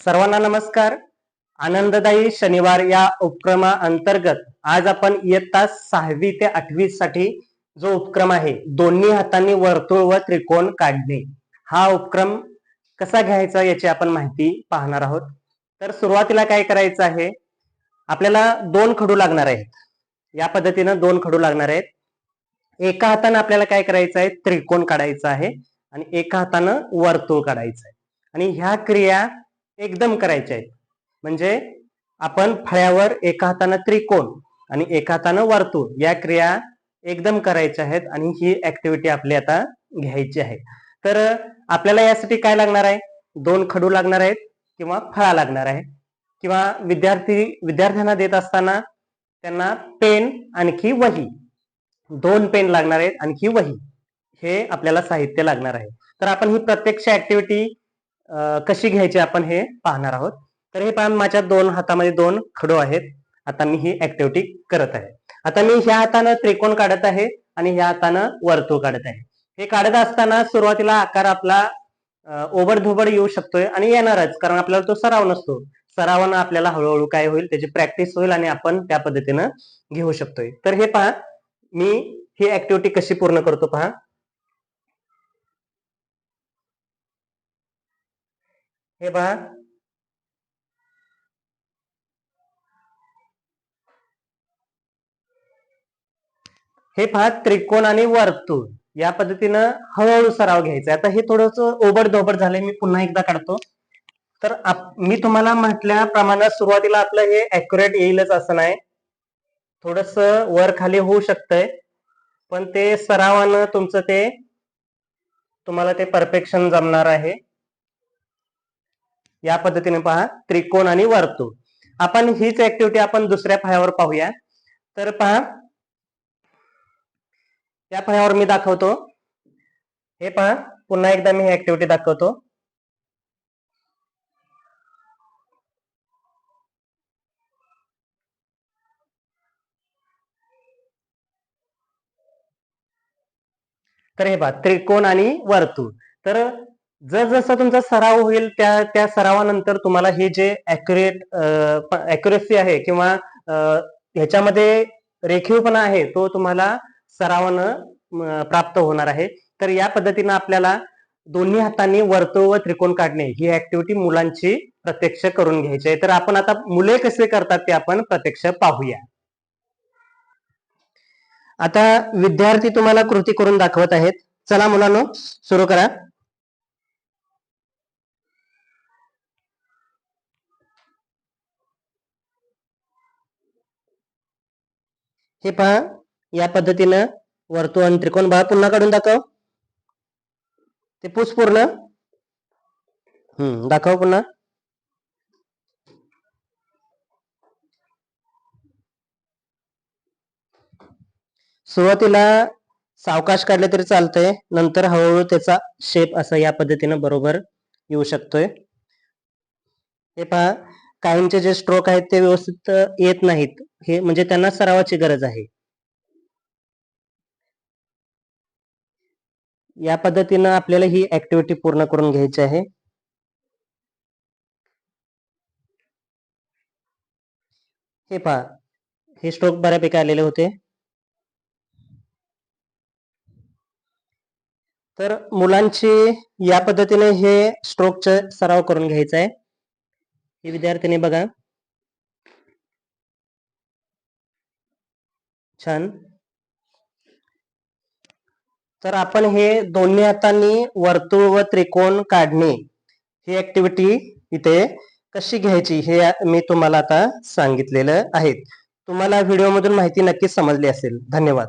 सर्वांना नमस्कार. आनंददायी शनिवार या उपक्रमा अंतर्गत आज आपण इयत्ता सहावी ते आठवी साठी जो उपक्रम आहे दोन्ही हातांनी वर्तुळ व त्रिकोण काढणे हा उपक्रम कसा घ्यायचा याची आपण माहिती पाहणार आहोत. तर सुरुवातीला काय करायचं आहे आपल्याला दोन खडू लागणार आहेत. या पद्धतीनं दोन खडू लागणार आहेत. एका हातानं आपल्याला काय करायचं आहे त्रिकोण काढायचा आहे आणि एका हातानं वर्तुळ काढायचं आहे. आणि ह्या क्रिया एकदम करायचे आहेत. म्हणजे आपण फळ्यावर एका हातानं त्रिकोण आणि एका हातानं वर्तुळ या क्रिया एकदम करायच्या आहेत आणि ही ऍक्टिव्हिटी आपली आता घ्यायची आहे. तर आपल्याला यासाठी काय लागणार आहे? दोन खडू लागणार आहेत किंवा फळा लागणार आहे. किंवा विद्यार्थी विद्यार्थ्यांना देत असताना त्यांना पेन आणखी वही. दोन पेन लागणार आहेत आणखी वही. हे आपल्याला साहित्य लागणार आहे. तर आपण ही प्रत्यक्ष ऍक्टिव्हिटी कशी घ्यायची आपण हे पाहणार आहोत. तर हे पहा माझ्या दोन हातामध्ये दोन खडू आहेत. आता मी ही ऍक्टिव्हिटी करत आहे. आता मी ह्या हातानं त्रिकोण काढत आहे आणि ह्या हातानं वर्तुळ काढत आहे. हे काढत असताना सुरुवातीला आकार आपला ओबडधोबड येऊ शकतोय आणि येणारच कारण आपल्याला तो सराव नसतो. सरावानं आपल्याला हळूहळू काय होईल त्याची प्रॅक्टिस होईल आणि आपण त्या पद्धतीनं घेऊ शकतोय. तर हे पहा मी ही ऍक्टिव्हिटी कशी पूर्ण करतो पहा. हे पहा. हे पहा त्रिकोण आणि वर्तुळ. या पद्धतीनं हळूहळू सराव घ्यायचा आता हे थोडस ओबड धोबड झालंय मी पुन्हा एकदा काढतो. तर मी तुम्हाला म्हटल्याप्रमाणे सुरुवातीला आपलं हे अॅक्युरेट येईलच असं नाही. थोडस वर खाली होऊ शकतंय. पण ते सरावानं तुमचं ते तुम्हाला ते परफेक्शन जमणार आहे. या पद्धतीने पहा त्रिकोण आणि वर्तुळ. आपण हीच ऍक्टिव्हिटी आपण दुसऱ्या पायावर पाहूया. तर पहा या पायावर मी दाखवतो. हे पहा पुन्हा एकदा मी ही ऍक्टिव्हिटी दाखवतो. तर हे पहा त्रिकोण आणि वर्तुळ. तर जसजसा तुमचा सराव होईल त्या त्या सरावानंतर तुम्हाला हे जे अॅक्युरेट अॅक्युरेसी आहे किंवा ह्याच्यामध्ये रेखीवपणा आहे तो तुम्हाला सरावानं प्राप्त होणार आहे. तर या पद्धतीनं आपल्याला दोन्ही हातांनी वर्तुळ व त्रिकोण काढणे ही ऍक्टिव्हिटी मुलांची प्रत्यक्ष करून घ्यायची आहे. तर आपण आता मुले कसे करतात ते आपण प्रत्यक्ष पाहूया. आता विद्यार्थी तुम्हाला कृती करून दाखवत आहेत. चला मुलांनो सुरू करा. हे पहा या पद्धतीनं वर्तुळ आणि त्रिकोण बाळ पुन्हा काढून दाखव. ते पूस पूर्ण. हम्म दाखव पुन्हा. सुरुवातीला सावकाश काढले तरी चालतंय नंतर हळूहळू त्याचा शेप असा या पद्धतीनं बरोबर येऊ शकतोय. हे पहा काहींचे जे स्ट्रोक आहेत ते व्यवस्थित येत नाहीत. हे म्हणजे त्यांना सरावाची गरज आहे. या पद्धतीनं आपल्याला ही ऍक्टिव्हिटी पूर्ण करून घ्यायची आहे. हे पहा हे स्ट्रोक बऱ्यापैकी आलेले होते. तर मुलांची या पद्धतीने हे स्ट्रोकचा सराव करून घ्यायचा आहे. हे विद्यार्थ्यांनी बघा. छान. तर आपण हे दोन्ही हातांनी वर्तुळ व त्रिकोण काढणे ही ऍक्टिव्हिटी इथे कशी घ्यायची हे मी तुम्हाला आता सांगितलेलं आहे. तुम्हाला व्हिडिओमधून माहिती नक्कीच समजली असेल. धन्यवाद.